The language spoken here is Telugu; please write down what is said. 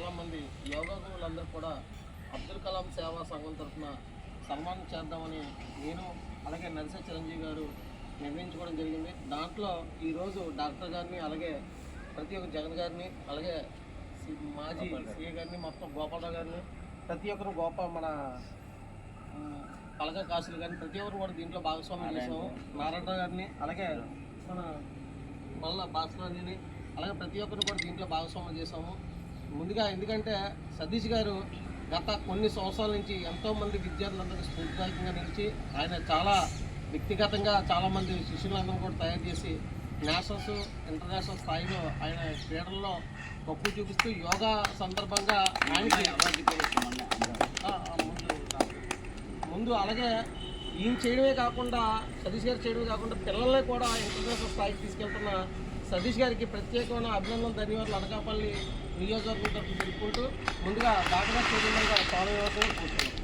చాలామంది యోగా గురువులందరూ కూడా అబ్దుల్ కలాం సేవా సంఘం తరఫున సన్మానం చేద్దామని నేను అలాగే నరస చిరంజీవి గారు నిర్ణయించుకోవడం జరిగింది. దాంట్లో ఈరోజు డాక్టర్ గారిని అలాగే ప్రతి ఒక్క జగన్ గారిని అలాగే మాజీ సీఏ గారిని మొత్తం గోపాలరావు గారిని ప్రతి ఒక్కరు గోప మన పలక కాసులు కానీ ప్రతి ఒక్కరు కూడా దీంట్లో భాగస్వామ్యం చేసాము నారాయణ గారిని అలాగే మన మళ్ళా భాస్కర్ని అలాగే ప్రతి ఒక్కరు కూడా దీంట్లో భాగస్వామ్యం చేసాము ముందుగా ఎందుకంటే సతీష్ గారు గత కొన్ని సంవత్సరాల నుంచి ఎంతోమంది విద్యార్థులందరికీ స్ఫూర్తిదాయకంగా నిలిచి ఆయన చాలా వ్యక్తిగతంగా చాలామంది శిష్యులందరూ కూడా తయారు చేసి నేషనల్స్ ఇంటర్నేషనల్ స్థాయిలో ఆయన క్రీడల్లో పప్పు చూపిస్తూ యోగా సందర్భంగా ఆయనకి ముందు ముందు అలాగే ఈయన చేయడమే కాకుండా సతీష్ గారు చేయడమే కాకుండా పిల్లల్ని కూడా ఇంటర్నేషనల్ స్థాయికి తీసుకెళ్తున్న సతీష్ గారికి ప్రత్యేకమైన అభినందనలు ధన్యవాదాలు అనకాపల్లి నియోజకవర్గం తరఫున తెలుపుకుంటూ ముందుగా డాక్టర్ గారు చేయడం ఫాలో అవ్వాల్సిందిగా కోరుతున్నాను